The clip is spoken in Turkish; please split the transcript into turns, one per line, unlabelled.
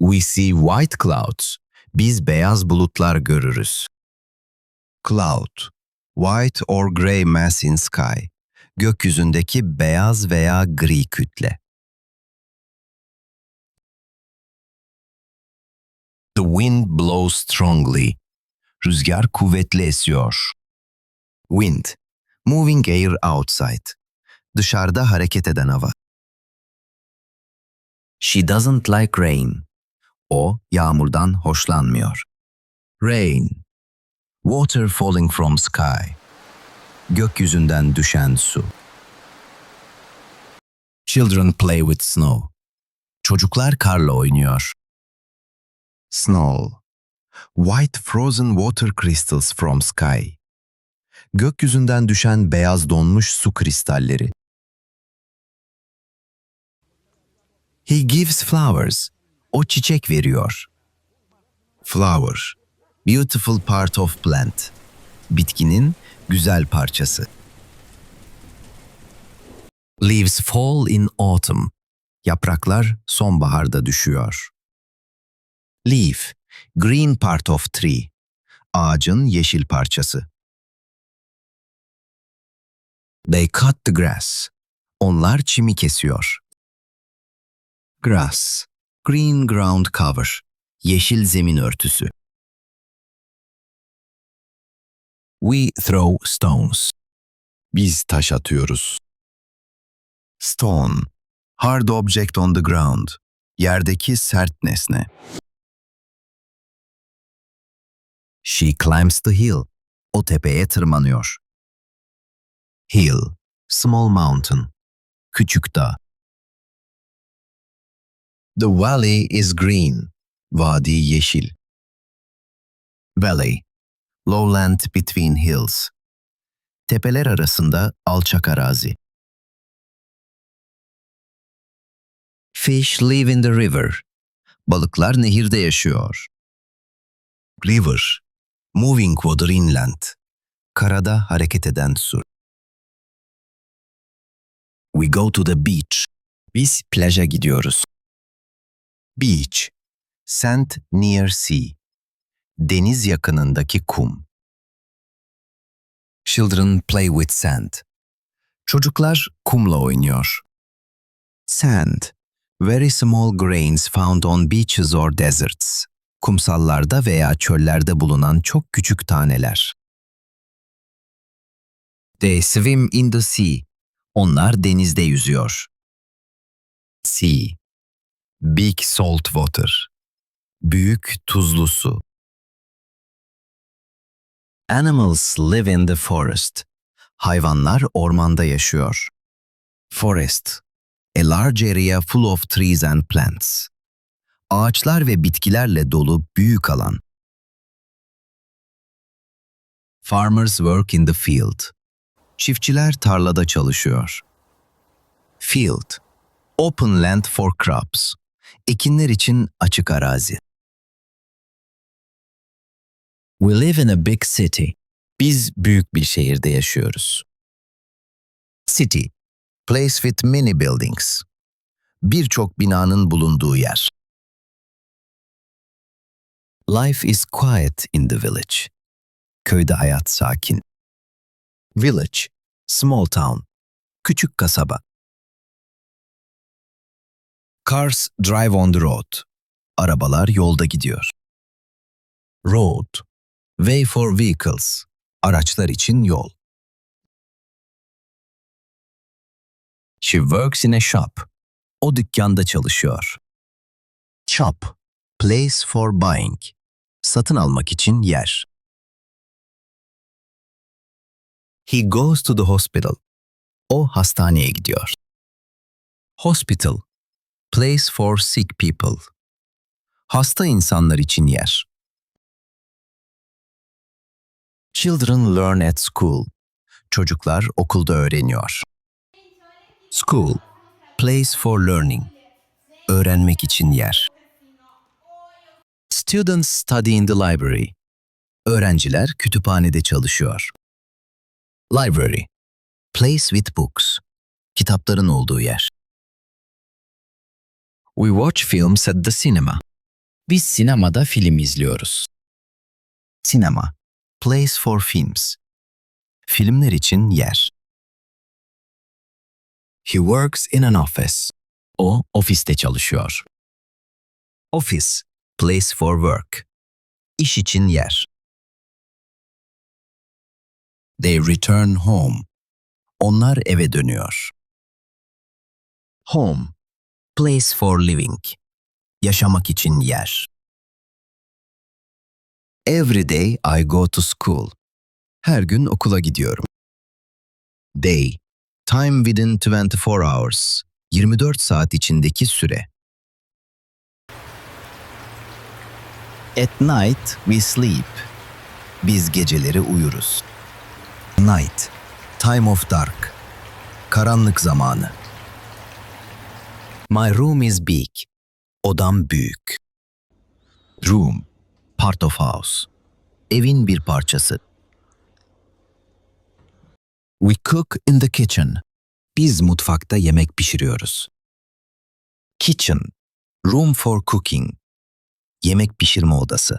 We see white clouds. Biz beyaz bulutlar görürüz. Cloud. White or gray mass in sky. Gökyüzündeki beyaz veya gri kütle. The wind blows strongly. Rüzgar kuvvetli esiyor. Wind. Moving air outside. Dışarıda hareket eden hava. She doesn't like rain. O yağmurdan hoşlanmıyor. Rain. Water falling from sky. Gökyüzünden düşen su. Children play with snow. Çocuklar karla oynuyor. Snow. White frozen water crystals from sky. Gökyüzünden düşen beyaz donmuş su kristalleri. He gives flowers. O çiçek veriyor. Flower. Beautiful part of plant. Bitkinin güzel parçası. Leaves fall in autumn. Yapraklar sonbaharda düşüyor. Leaf. Green part of tree. Ağacın yeşil parçası. They cut the grass. Onlar çimi kesiyor. Grass. Green ground cover. Yeşil zemin örtüsü. We throw stones. Biz taş atıyoruz. Stone. Hard object on the ground. Yerdeki sert nesne. She climbs the hill. O tepeye tırmanıyor. Hill. Small mountain. Küçük dağ. The valley is green. Vadi yeşil. Valley. Lowland between hills. Tepeler arasında alçak arazi. Fish live in the river. Balıklar nehirde yaşıyor. River. Moving water inland. Karada hareket eden su. We go to the beach. Biz plaja gidiyoruz. Beach. Sand near sea. Deniz yakınındaki kum. Children play with sand. Çocuklar kumla oynuyor. Sand. Very small grains found on beaches or deserts. Kumsallarda veya çöllerde bulunan çok küçük taneler. They swim in the sea. Onlar denizde yüzüyor. Sea. Big salt water. Büyük tuzlu su. Animals live in the forest. Hayvanlar ormanda yaşıyor. Forest. A large area full of trees and plants. Ağaçlar ve bitkilerle dolu büyük alan. Farmers work in the field. Çiftçiler tarlada çalışıyor. Field. Open land for crops. Ekinler için açık arazi. We live in a big city. Biz büyük bir şehirde yaşıyoruz. City. Place with many buildings. Birçok binanın bulunduğu yer. Life is quiet in the village. Köyde hayat sakin. Village. Small town. Küçük kasaba. Cars drive on the road. Arabalar yolda gidiyor. Road. Way for vehicles. Araçlar için yol. She works in a shop. O dükkanda çalışıyor. Shop. Place for buying. Satın almak için yer. He goes to the hospital. O hastaneye gidiyor. Hospital. Place for sick people. Hasta insanlar için yer. Children learn at school. Çocuklar okulda öğreniyor. School. Place for learning. Öğrenmek için yer. Students study in the library. Öğrenciler kütüphanede çalışıyor. Library. Place with books. Kitapların olduğu yer. We watch films at the cinema.
Biz sinemada film izliyoruz.
Sinema. Place for films. Filmler için yer. He works in an office.
O ofiste çalışıyor.
Office. Place for work. İş için yer. They return home. Onlar eve dönüyor. Home. Place for living. Yaşamak için yer. Every day I go to school. Her gün okula gidiyorum. Day. Time within 24 hours. 24 saat içindeki süre. At night we sleep. Biz geceleri uyuruz. Night. Time of dark. Karanlık zamanı. My room is big. Odam büyük. Room. Part of house. Evin bir parçası. We cook in the kitchen. Biz mutfakta yemek pişiriyoruz. Kitchen. Room for cooking. Yemek pişirme odası.